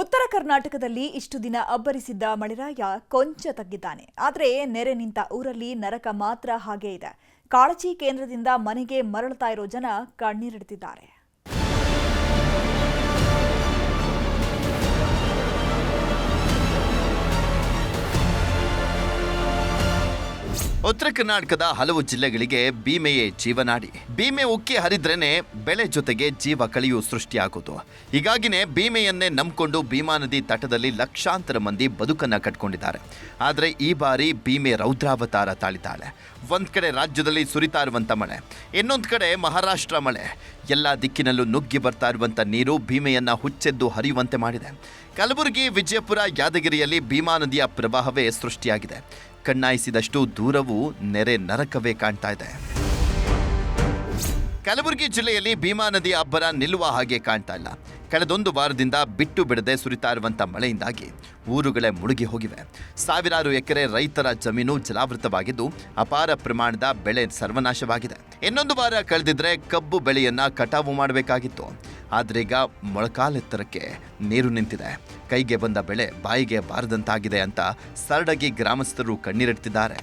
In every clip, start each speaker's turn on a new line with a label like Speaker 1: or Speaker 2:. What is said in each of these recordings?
Speaker 1: ಉತ್ತರ ಕರ್ನಾಟಕದಲ್ಲಿ ಇಷ್ಟು ದಿನ ಅಬ್ಬರಿಸಿದ್ದ ಮಳೆರಾಯ ಕೊಂಚ ತಗ್ಗಿದ್ದಾನೆ. ಆದರೆ ನೆರೆ ನಿಂತ ಊರಲ್ಲಿ ನರಕ ಮಾತ್ರ ಹಾಗೇ ಇದೆ. ಕಾಳಜಿ ಕೇಂದ್ರದಿಂದ ಮನೆಗೆ ಮರಳುತ್ತಾ ಇರೋ ಜನ ಕಣ್ಣೀರಿಡ್ತಿದ್ದಾರೆ.
Speaker 2: ಉತ್ತರ ಕರ್ನಾಟಕದ ಹಲವು ಜಿಲ್ಲೆಗಳಿಗೆ ಭೀಮೆಯೇ ಜೀವನಾಡಿ. ಭೀಮೆ ಉಕ್ಕಿ ಹರಿದ್ರೇನೆ ಬೆಳೆ ಜೊತೆಗೆ ಜೀವ ಕಳೆಯು ಸೃಷ್ಟಿಯಾಗೋದು ಹೀಗಾಗಿನೇ ಭೀಮೆಯನ್ನೇ ನಂಬಿಕೊಂಡು ಭೀಮಾ ನದಿ ತಟದಲ್ಲಿ ಲಕ್ಷಾಂತರ ಮಂದಿ ಬದುಕನ್ನ ಕಟ್ಕೊಂಡಿದ್ದಾರೆ. ಆದರೆ ಈ ಬಾರಿ ಭೀಮೆ ರೌದ್ರಾವತಾರ ತಾಳಿದ್ದಾಳೆ. ಒಂದ್ ಕಡೆ ರಾಜ್ಯದಲ್ಲಿ ಸುರಿತಾ ಇರುವಂಥ ಮಳೆ, ಇನ್ನೊಂದು ಕಡೆ ಮಹಾರಾಷ್ಟ್ರ ಮಳೆ. ಎಲ್ಲ ದಿಕ್ಕಿನಲ್ಲೂ ನುಗ್ಗಿ ಬರ್ತಾ ಇರುವಂಥ ನೀರು ಭೀಮೆಯನ್ನ ಹುಚ್ಚೆದ್ದು ಹರಿಯುವಂತೆ ಮಾಡಿದೆ. ಕಲಬುರಗಿ, ವಿಜಯಪುರ, ಯಾದಗಿರಿಯಲ್ಲಿ ಭೀಮಾ ನದಿಯ ಪ್ರವಾಹವೇ ಸೃಷ್ಟಿಯಾಗಿದೆ. ಕಣ್ಣಾಯಿಸಿದಷ್ಟು ದೂರವೂ ನೆರೆ ನರಕವೇ ಕಾಣ್ತಾ ಇದೆ. ಕಲಬುರಗಿ ಜಿಲ್ಲೆಯಲ್ಲಿ ಭೀಮಾ ನದಿ ಅಬ್ಬರ ನಿಲ್ಲುವ ಹಾಗೆ ಕಾಣ್ತಾ ಇಲ್ಲ. ಕಳೆದೊಂದು ವಾರದಿಂದ ಬಿಟ್ಟು ಬಿಡದೆ ಸುರಿತಾ ಇರುವಂಥ ಮಳೆಯಿಂದಾಗಿ ಊರುಗಳೇ ಮುಳುಗಿ ಹೋಗಿವೆ. ಸಾವಿರಾರು ಎಕರೆ ರೈತರ ಜಮೀನು ಜಲಾವೃತವಾಗಿದ್ದು ಅಪಾರ ಪ್ರಮಾಣದ ಬೆಳೆ ಸರ್ವನಾಶವಾಗಿದೆ. ಇನ್ನೊಂದು ವಾರ ಕಳೆದಿದ್ರೆ ಕಬ್ಬು ಬೆಳೆಯನ್ನ ಕಟಾವು ಮಾಡಬೇಕಾಗಿತ್ತು. ಆದ್ರೀಗ ಮೊಳಕಾಲೆತ್ತರಕ್ಕೆ ನೀರು ನಿಂತಿದೆ. ಕೈಗೆ ಬಂದ ಬೆಳೆ ಬಾಯಿಗೆ ಬಾರದಂತಾಗಿದೆ ಅಂತ ಸರಡಗಿ ಗ್ರಾಮಸ್ಥರು ಕಣ್ಣೀರಿಡ್ತಿದ್ದಾರೆ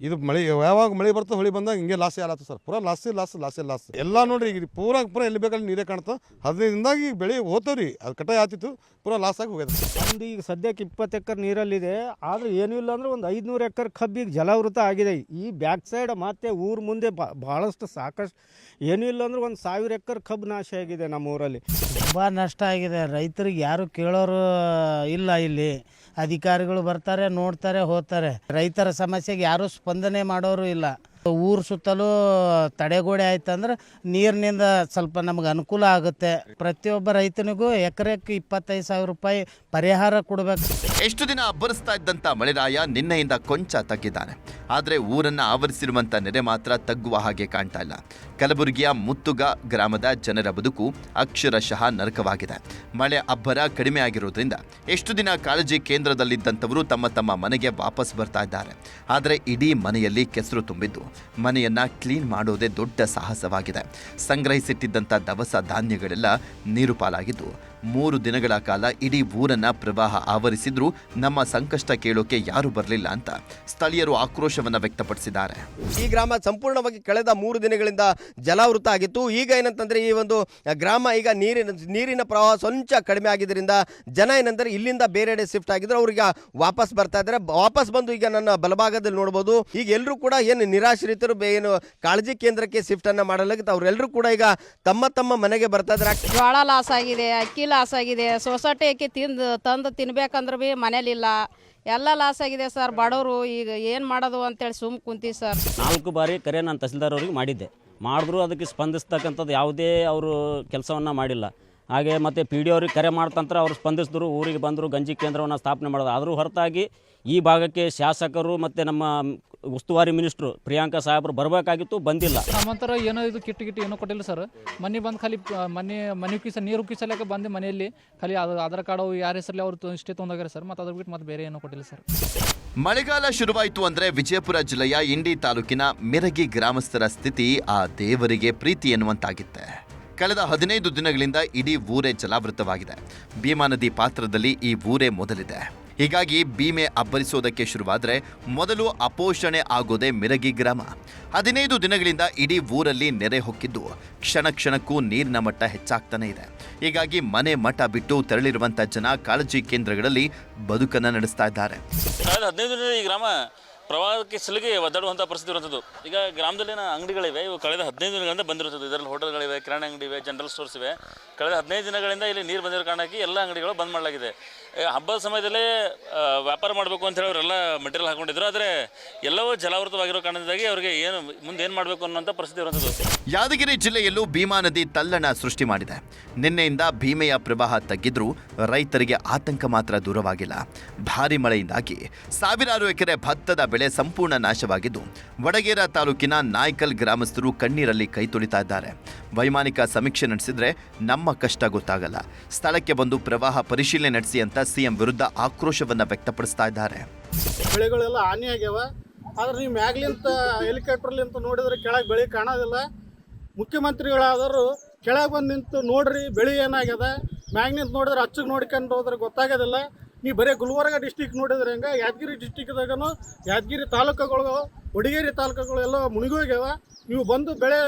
Speaker 3: ಇದು ಮಳೆ ಯಾವಾಗ ಮಳೆ ಬರ್ತದೆ ಹೊಳಿ ಬಂದಾಗ ಹಿಂಗೆ ಲಾಸ್ ಆಲತ್ತ ಸರ್. ಪೂರಾ ಲಾಸ್ ಲಾಸ್ ಲಾಸ್ ಲಾಸ್. ಎಲ್ಲ ನೋಡ್ರಿ ಈಗ ಪೂರಾ ಪೂರಾ ಎಲ್ಲಿ ಬೇಕಲ್ಲಿ ನೀರೇ ಕಾಣ್ತಾ ಹದಿನೈದಿಂದಾಗಿ ಈಗ ಬೆಳೆ ಹೋತವ್ರಿ. ಅದು ಕಟಾಯ ಆತಿತ್ತು ಪೂರಾ ಲಾಸ್ ಆಗಿ ಹೋಗ್ಯದ.
Speaker 4: ಒಂದು ಈಗ ಸದ್ಯಕ್ಕೆ ಇಪ್ಪತ್ತು ಎಕರೆ ನೀರಲ್ಲಿದೆ. ಆದ್ರೆ ಏನೂ ಇಲ್ಲ ಅಂದ್ರೆ ಒಂದು ಐದುನೂರು ಎಕರೆ ಕಬ್ಬಿಗೆ ಜಲಾವೃತ ಆಗಿದೆ. ಈ ಬ್ಯಾಕ್ ಸೈಡ್ ಮತ್ತೆ ಊರ ಮುಂದೆ ಬಾ- ಭಾಳಷ್ಟು ಸಾಕಷ್ಟು ಏನೂ ಇಲ್ಲ ಅಂದ್ರೆ ಒಂದು ಸಾವಿರ ಎಕರೆ ಕಬ್ಬು ನಾಶ ಆಗಿದೆ ನಮ್ಮ ಊರಲ್ಲಿ
Speaker 5: ತುಂಬ ನಷ್ಟ ಆಗಿದೆ. ರೈತರಿಗೆ ಯಾರು ಕೇಳೋರು ಇಲ್ಲ ಇಲ್ಲಿ. ಅಧಿಕಾರಿಗಳು ಬರ್ತಾರೆ ನೋಡ್ತಾರೆ ಹೋಗ್ತಾರೆ. ರೈತರ ಸಮಸ್ಯೆಗೆ ಯಾರೂ ಸ್ಪಂದನೆ ಮಾಡೋರು ಇಲ್ಲ. ಊರು ಸುತ್ತಲೂ ತಡೆಗೋಡೆ ಆಯ್ತಂದ್ರೆ ನೀರಿನಿಂದ ಸ್ವಲ್ಪ ನಮ್ಗೆ ಅನುಕೂಲ ಆಗುತ್ತೆ. ಪ್ರತಿಯೊಬ್ಬ ರೈತನಿಗೂ ಎಕರೆಕ್ಕೆ ಇಪ್ಪತ್ತೈದು ಸಾವಿರ ರೂಪಾಯಿ ಪರಿಹಾರ ಕೊಡಬೇಕು.
Speaker 2: ಎಷ್ಟು ದಿನ ಅಬ್ಬರಿಸ್ತಾ ಇದ್ದಂತ ಮಳೆರಾಯ ನಿನ್ನೆಯಿಂದ ಕೊಂಚ ತಗ್ಗಿದ್ದಾನೆ. ಆದರೆ ಊರನ್ನ ಆವರಿಸಿರುವಂತ ನೆರೆ ಮಾತ್ರ ತಗ್ಗುವ ಹಾಗೆ ಕಾಣ್ತಾ ಇಲ್ಲ. ಕಲಬುರಗಿಯ ಮುತ್ತುಗ ಗ್ರಾಮದ ಜನರ ಬದುಕು ಅಕ್ಷರಶಃ ನರಕವಾಗಿದೆ. ಮಳೆ ಅಬ್ಬರ ಕಡಿಮೆ ಆಗಿರೋದ್ರಿಂದ ಎಷ್ಟು ದಿನ ಕಾಳಜಿ ಕೇಂದ್ರದಲ್ಲಿದ್ದಂಥವರು ತಮ್ಮ ತಮ್ಮ ಮನೆಗೆ ವಾಪಸ್ ಬರ್ತಾ ಇದ್ದಾರೆ. ಆದರೆ ಇಡೀ ಮನೆಯಲ್ಲಿ ಕೆಸರು ತುಂಬಿದ್ದು. ಮನೆಯನ್ನ ಕ್ಲೀನ್ ಮಾಡೋದೇ ದೊಡ್ಡ ಸಾಹಸವಾಗಿದೆ. ಸಂಗ್ರಹಿಸಿಟ್ಟಿದ್ದಂಥ ದವಸ ಧಾನ್ಯಗಳೆಲ್ಲ ನೀರು ಪಾಲಾಗಿದ್ದು ಮೂರು ದಿನಗಳ ಕಾಲ ಇಡೀ ಊರನ್ನ ಪ್ರವಾಹ ಆವರಿಸಿದ್ರೂ ನಮ್ಮ ಸಂಕಷ್ಟ ಕೇಳೋಕೆ ಯಾರು ಬರಲಿಲ್ಲ ಅಂತ ಸ್ಥಳೀಯರು ಆಕ್ರೋಶವನ್ನ ವ್ಯಕ್ತಪಡಿಸಿದ್ದಾರೆ.
Speaker 6: ಈ ಗ್ರಾಮ ಸಂಪೂರ್ಣವಾಗಿ ಕಳೆದ ಮೂರು ದಿನಗಳಿಂದ ಜಲಾವೃತ ಆಗಿತ್ತು. ಈಗ ಏನಂತಂದ್ರೆ ಈ ಒಂದು ಗ್ರಾಮ ಈಗ ನೀರಿನ ನೀರಿನ ಪ್ರವಾಹ ಸ್ವಂಚ ಕಡಿಮೆ ಆಗಿದ್ದರಿಂದ ಜನ ಏನಂದ್ರೆ ಇಲ್ಲಿಂದ ಬೇರೆಡೆ ಶಿಫ್ಟ್ ಆಗಿದ್ರು. ಅವ್ರಿಗೆ ವಾಪಸ್ ಬರ್ತಾ ಇದ್ದಾರೆ. ವಾಪಸ್ ಬಂದು ಈಗ ನನ್ನ ಬಲಭಾಗದಲ್ಲಿ ನೋಡಬಹುದು ಈಗ ಎಲ್ಲರೂ ಕೂಡ ಏನು ನಿರಾಶ್ರಿತರು ಬೇ- ಏನು ಕಾಳಜಿ ಕೇಂದ್ರಕ್ಕೆ ಶಿಫ್ಟ್ ಅನ್ನ ಮಾಡಲಾಗಿತ್ತು. ಅವರೆಲ್ಲರೂ ಕೂಡ ಈಗ ತಮ್ಮ ತಮ್ಮ ಮನೆಗೆ ಬರ್ತಾ ಇದ್ದಾರೆ.
Speaker 7: ಜೋಳ ಲಾಸ್ ಆಗಿದೆ. ಅಕ್ಕಿ ಲಾಸ್ ಆಗಿದೆ. ಸೊಸೈಟಿ ಅಕ್ಕಿ ತಿಂದು, ತಂದು ತಿನ್ಬೇಕಂದ್ರೆ ಭೀ ಮನೇಲಿಲ್ಲ. ಎಲ್ಲ ಲಾಸ್ ಆಗಿದೆ ಸರ್. ಬಡವರು ಈಗ ಏನು ಮಾಡೋದು ಅಂತೇಳಿ ಸುಮ್ ಕುಂತೀವಿ ಸರ್.
Speaker 8: ನಾಲ್ಕು ಬಾರಿ ಕರೆ ನಾನು ತಹಸೀಲ್ದಾರ್ ಅವ್ರಿಗೆ ಮಾಡಿದ್ದೆ. ಮಾಡಿದ್ರು ಅದಕ್ಕೆ ಸ್ಪಂದಿಸ್ತಕ್ಕಂಥದ್ದು ಯಾವುದೇ ಅವರು ಕೆಲಸವನ್ನು ಮಾಡಿಲ್ಲ. ಹಾಗೆ ಮತ್ತು ಪಿ ಡಿ ಅವ್ರಿಗೆ ಕರೆ ಮಾಡ್ತಂತ್ರ ಅವರು ಸ್ಪಂದಿಸಿದ್ರು ಊರಿಗೆ ಬಂದರು ಗಂಜಿ ಕೇಂದ್ರವನ್ನು ಸ್ಥಾಪನೆ ಮಾಡೋದು ಆದರೂ ಹೊರತಾಗಿ ಈ ಭಾಗಕ್ಕೆ ಶಾಸಕರು ಮತ್ತು ನಮ್ಮ ಉಸ್ತುವಾರಿ ಮಿನಿಸ್ಟ್ರು ಪ್ರಿಯಾಂಕಾ ಸಾಹೇಬರು ಬರಬೇಕಾಗಿತ್ತು ಬಂದಿಲ್ಲ.
Speaker 9: ನಮ್ಮಂತರ ಏನೋ ಇದು ಕಿಟ್ಟು ಕಿಟ್ಟು ಏನೂ ಕೊಟ್ಟಿಲ್ಲ ಸರ್. ಮನೆ ಬಂದು ಖಾಲಿ ಮನೆ ಮನೆ ಕಿಸ ನೀರು ಕಿಸಲಕ್ಕೆ ಬಂದು ಮನೆಯಲ್ಲಿ. ಖಾಲಿ ಅದು ಆಧಾರ್ ಕಾರ್ಡ್ ಅವು ಯಾರ ಹೆಸರಲ್ಲಿ ಅವರು ತ- ಇಷ್ಟೇ ತೊಗೊಂಡೋಗ್ಯಾರ ಸರ್. ಮತ್ತು ಅದ್ರ ಬಿಟ್ಟು ಮತ್ತೆ ಬೇರೆ ಏನೂ ಕೊಟ್ಟಿಲ್ಲ ಸರ್.
Speaker 2: ಮಳೆಗಾಲ ಶುರುವಾಯಿತು ಅಂದರೆ ವಿಜಯಪುರ ಜಿಲ್ಲೆಯ ಇಂಡಿ ತಾಲೂಕಿನ ಮಿರಗಿ ಗ್ರಾಮಸ್ಥರ ಸ್ಥಿತಿ ಆ ದೇವರಿಗೆ ಪ್ರೀತಿ ಎನ್ನುವಂತಾಗಿತ್ತೆ. ಕಳೆದ ಹದಿನೈದು ದಿನಗಳಿಂದ ಇಡೀ ಊರೇ ಜಲಾವೃತವಾಗಿದೆ. ಭೀಮಾ ನದಿ ಪಾತ್ರದಲ್ಲಿ ಈ ಊರೇ ಮೊದಲಿದೆ. ಹೀಗಾಗಿ ಭೀಮೆ ಅಬ್ಬರಿಸೋದಕ್ಕೆ ಶುರುವಾದರೆ ಮೊದಲು ಅಪೋಷಣೆ ಆಗೋದೇ ಮಿರಗಿ ಗ್ರಾಮ. ಹದಿನೈದು ದಿನಗಳಿಂದ ಇಡೀ ಊರಲ್ಲಿ ನೆರೆ ಹೊಕ್ಕಿದ್ದು, ಕ್ಷಣ ಕ್ಷಣಕ್ಕೂ ನೀರಿನ ಮಟ್ಟ ಹೆಚ್ಚಾಗ್ತಾನೆ ಇದೆ. ಹೀಗಾಗಿ ಮನೆ ಮಠ ಬಿಟ್ಟು ತೆರಳಿರುವಂತ ಜನ ಕಾಳಜಿ ಕೇಂದ್ರಗಳಲ್ಲಿ ಬದುಕನ್ನ ನಡೆಸ್ತಾ ಇದ್ದಾರೆ.
Speaker 10: ಹದಿನೈದು ದಿನದ ಈ ಗ್ರಾಮ ಪ್ರವಾಹಕ್ಕೆ ಸಲಿಗೆ ಒದ್ದಾಡುವಂಥ ಪರಿಸ್ಥಿತಿ ಇರುವಂಥದ್ದು. ಈಗ ಗ್ರಾಮದಲ್ಲಿನ ಅಂಗಡಿಗಳಿವೆ, ಇವು ಕಳೆದ ಹದಿನೈದು ದಿನಗಳಿಂದ ಬಂದಿರುತ್ತದೆ ಇದರಲ್ಲಿ ಹೋಟೆಲ್ಗಳಿವೆ, ಕಿರಾಣಿ ಅಂಗಡಿ ಇವೆ ಜನರಲ್ ಸ್ಟೋರ್ಸ್ ಇವೆ. ಕಳೆದ ಹದಿನೈದು ದಿನಗಳಿಂದ ಇಲ್ಲಿ ನೀರು ಬಂದಿರೋ ಕಾರಣಕ್ಕೆ ಎಲ್ಲ ಅಂಗಡಿಗಳು ಬಂದ್ ಮಾಡಲಾಗಿದೆ. ಹಬ್ಬದ ಸಮಯದಲ್ಲೇ ವ್ಯಾಪಾರ ಮಾಡಬೇಕು ಅಂತ ಹೇಳಿ ಅವರೆಲ್ಲ ಮೆಟೀರಿಯಲ್ ಹಾಕೊಂಡಿದ್ರು. ಆದರೆ ಎಲ್ಲವೂ ಜಲಾವೃತವಾಗಿರೋ ಕಾರಣದಿಂದಾಗಿ ಅವರಿಗೆ ಏನು, ಮುಂದೆ ಏನು ಮಾಡಬೇಕು ಅನ್ನೋಂಥ ಪರಿಸ್ಥಿತಿ ಇರುವಂಥದ್ದು.
Speaker 2: ಯಾದಗಿರಿ ಜಿಲ್ಲೆಯಲ್ಲೂ ಭೀಮಾ ನದಿ ತಲ್ಲಣ ಸೃಷ್ಟಿ ಮಾಡಿದೆ. ನಿನ್ನೆಯಿಂದ ಭೀಮೆಯ ಪ್ರವಾಹ ತಗ್ಗಿದ್ರೂ ರೈತರಿಗೆ ಆತಂಕ ಮಾತ್ರ ದೂರವಾಗಿಲ್ಲ. ಭಾರಿ ಮಳೆಯಿಂದಾಗಿ ಸಾವಿರಾರು ಎಕರೆ ಭತ್ತದ ಬೆಳೆ ಸಂಪೂರ್ಣ ನಾಶವಾಗಿದ್ದು, ವಡಗೇರಾ ತಾಲೂಕಿನ ನಾಯ್ಕಲ್ ಗ್ರಾಮಸ್ಥರು ಕಣ್ಣೀರಲ್ಲಿ ಕೈ ತೊಳಿತಾ ಇದ್ದಾರೆ. ವೈಮಾನಿಕ ಸಮೀಕ್ಷೆ ನಡೆಸಿದ್ರೆ ನಮ್ಮ ಕಷ್ಟ ಗೊತ್ತಾಗಲ್ಲ. ಸ್ಥಳಕ್ಕೆ ಬಂದು ಪ್ರವಾಹ ಪರಿಶೀಲನೆ ನಡೆಸಿ ಅಂತ ಸಿಎಂ ವಿರುದ್ಧ ಆಕ್ರೋಶವನ್ನ ವ್ಯಕ್ತಪಡಿಸ್ತಾ ಇದ್ದಾರೆ.
Speaker 11: ಬೆಳೆಗಳೆಲ್ಲ ಹಾನಿ ಆಗ್ಯಾವ. ಆದ್ರೆ ನೀವು ಮ್ಯಾಗ್ಲಿಂತ ಹೆಲಿಕಾಪ್ಟರ್ಲಿಂತ ನೋಡಿದ್ರೆ ಕೆಳಗೆ ಬೆಳೆ ಕಾಣೋದಿಲ್ಲ. ಮುಖ್ಯಮಂತ್ರಿಗಳಾದರೂ ಕೆಳಗೆ ಬಂದು ನಿಂತು ನೋಡ್ರಿ, ಬೆಳೆ ಏನಾಗ್ಯದ? ಮ್ಯಾಗ್ನಿಂತ ನೋಡಿದ್ರೆ ಅಚ್ಚಗೆ ನೋಡ್ಕೊಂಡು ಹೋದ್ರೆ ಗೊತ್ತಾಗೋದಿಲ್ಲ. ನೀವು ಬರೀ ಗುಲ್ಬರ್ಗ ಡಿಸ್ಟಿಕ್ ನೋಡಿದ್ರೆ ಹೆಂಗೆ? ಯಾದಗಿರಿ ಡಿಸ್ಟಿಕ್ದಾಗನು ಯಾದಗಿರಿ ತಾಲೂಕುಗಳು ವಡಗೇರಿ ತಾಲೂಕುಗಳು ಎಲ್ಲ ಮುಳುಗೋಗ್ಯಾವ ನೀವು ಬಂದು ಬೆಳೆ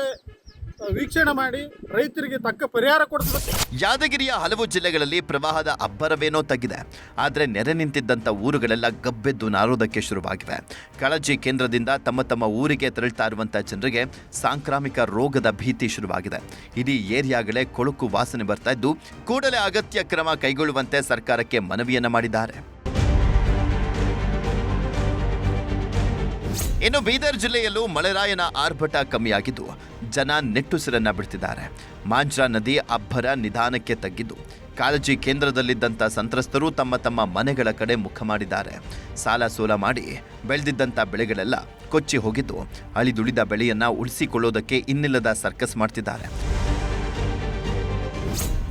Speaker 11: ವೀಕ್ಷಣೆ ಮಾಡಿ ರೈತರಿಗೆ ತಕ್ಕ ಪರಿಹಾರ ಕೊಡಿಸ್ಬೇಕು
Speaker 2: ಯಾದಗಿರಿಯ ಹಲವು ಜಿಲ್ಲೆಗಳಲ್ಲಿ ಪ್ರವಾಹದ ಅಬ್ಬರವೇನೋ ತಗ್ಗಿದೆ. ಆದರೆ ನೆರೆ ನಿಂತಿದ್ದಂಥ ಊರುಗಳೆಲ್ಲ ಗಬ್ಬೆದ್ದು ನಾರೋದಕ್ಕೆ ಶುರುವಾಗಿವೆ. ಕಾಳಜಿ ಕೇಂದ್ರದಿಂದ ತಮ್ಮ ತಮ್ಮ ಊರಿಗೆ ತೆರಳ್ತಾ ಇರುವಂಥ ಜನರಿಗೆ ಸಾಂಕ್ರಾಮಿಕ ರೋಗದ ಭೀತಿ ಶುರುವಾಗಿದೆ. ಇಡೀ ಏರಿಯಾಗಳೇ ಕೊಳುಕು ವಾಸನೆ ಬರ್ತಾ ಇದ್ದು, ಕೂಡಲೇ ಅಗತ್ಯ ಕ್ರಮ ಕೈಗೊಳ್ಳುವಂತೆ ಸರ್ಕಾರಕ್ಕೆ ಮನವಿಯನ್ನ ಮಾಡಿದ್ದಾರೆ. ಇನ್ನು ಬೀದರ್ ಜಿಲ್ಲೆಯಲ್ಲೂ ಮಳೆರಾಯನ ಆರ್ಭಟ ಕಮ್ಮಿಯಾಗಿದ್ದು, ಜನ ನೆಟ್ಟುಸಿರನ್ನ ಬಿಡ್ತಿದ್ದಾರೆ. ಮಾಂಜ್ರಾ ನದಿ ಅಬ್ಬರ ನಿಧಾನಕ್ಕೆ ತಗ್ಗಿದ್ದು, ಕಾಳಜಿ ಕೇಂದ್ರದಲ್ಲಿದ್ದಂಥ ಸಂತ್ರಸ್ತರು ತಮ್ಮ ತಮ್ಮ ಮನೆಗಳ ಕಡೆ ಮುಖ ಮಾಡಿದ್ದಾರೆ. ಸಾಲ ಸೋಲ ಮಾಡಿ ಬೆಳೆದಿದ್ದಂಥ ಬೆಳೆಗಳೆಲ್ಲ ಕೊಚ್ಚಿ ಹೋಗಿದ್ದು, ಅಳಿದುಳಿದ ಬೆಳೆಯನ್ನ ಉಳಿಸಿಕೊಳ್ಳೋದಕ್ಕೆ ಇನ್ನಿಲ್ಲದ ಸರ್ಕಸ್ ಮಾಡ್ತಿದ್ದಾರೆ.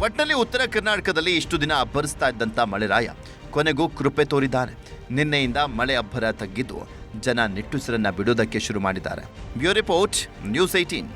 Speaker 2: ಒಟ್ಟಿನಲ್ಲಿ ಉತ್ತರ ಕರ್ನಾಟಕದಲ್ಲಿ ಇಷ್ಟು ದಿನ ಅಬ್ಬರಿಸ್ತಾ ಇದ್ದಂಥ ಮಳೆರಾಯ ಕೊನೆಗೂ ಕೃಪೆ ತೋರಿದ್ದಾರೆ. ನಿನ್ನೆಯಿಂದ ಮಳೆ ಅಬ್ಬರ ತಗ್ಗಿದ್ದು ಜನ ನಿಟ್ಟುಸಿರನ್ನ ಬಿಡೋದಕ್ಕೆ ಶುರು ಮಾಡಿದ್ದಾರೆ. Bureau report news eighteen